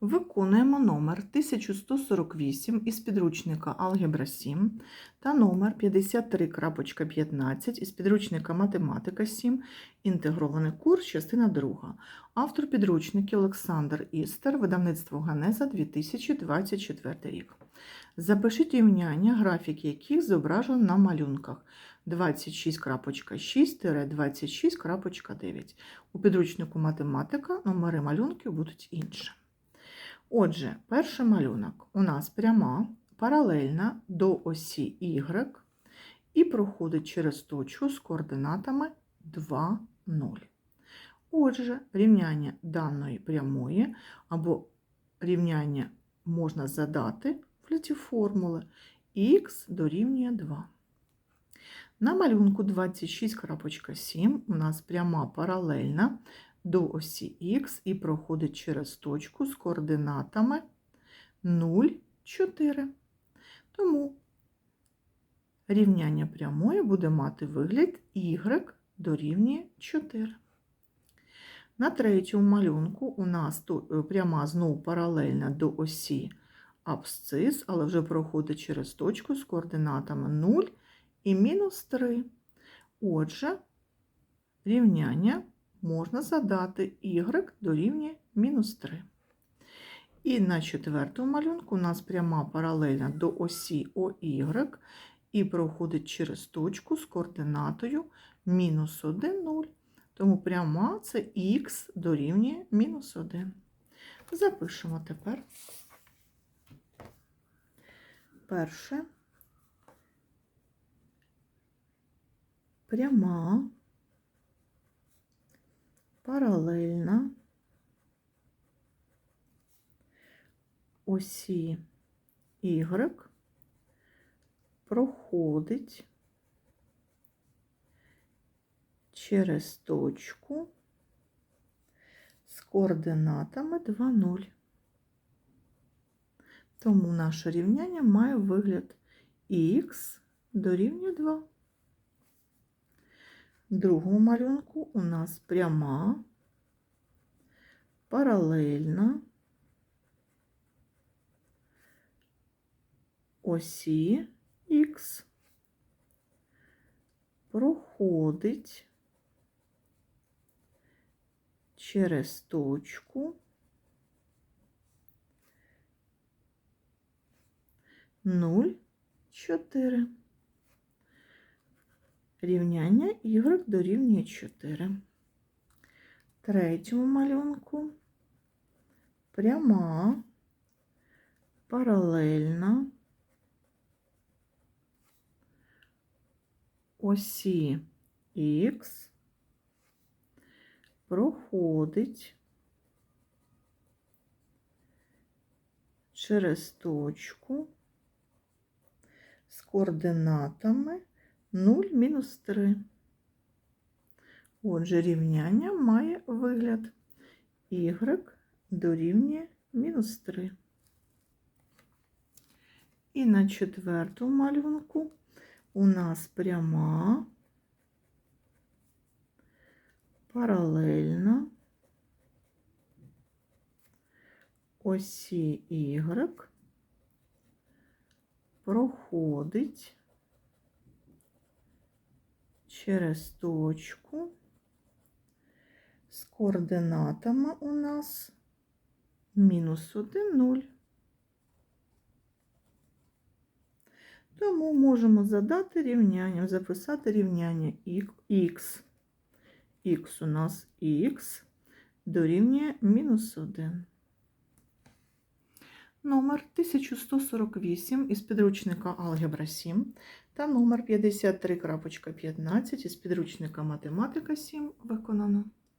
Виконуємо номер 1148 із підручника Алгебра 7 та номер 53.15 із підручника Математика 7, інтегрований курс, частина 2. Автор підручників Олександр Істер, видавництво Ганеза 2024 рік. Запишіть рівняння, графіки яких зображено на малюнках 26.6-26.9. У підручнику математика номери малюнків будуть інші. Отже, перший малюнок у нас пряма, паралельна до осі Y і проходить через точку з координатами 2, 0. Отже, рівняння даної прямої або рівняння можна задати в ляті формули х дорівнює 2. На малюнку 26.7 у нас пряма паралельна до осі х і проходить через точку з координатами 0, 4. Тому рівняння прямої буде мати вигляд y дорівнює 4. На третьому малюнку у нас пряма знову паралельна до осі абсцис, але вже проходить через точку з координатами 0 і мінус 3. Отже, рівняння можна задати y дорівнює мінус 3. І на четвертому малюнку у нас пряма паралельна до осі OY і проходить через точку з координатою мінус 1, 0. Тому пряма це х дорівнює мінус 1. Запишемо тепер перше пряма паралельна осі Y проходить через точку з координатами 2, 0. Тому наше рівняння має вигляд х дорівнює 2. Другому малюнку у нас пряма, паралельна осі х проходить через точку 0, 4. Рівняння y дорівнює 4. Третьому малюнку. Пряма, паралельна. Осі х проходить через точку з координатами 0 мінус 3. Отже, рівняння має вигляд y дорівнює мінус 3. І на четвертому малюнку у нас пряма, паралельна осі Y проходить через точку з координатами у нас мінус 1, 0. Тому можемо задати рівняння, записати рівняння х. Х у нас х дорівнює мінус 1. Номер 1148 із підручника Алгебра 7 та номер 53.15 із підручника Математика 7 виконано.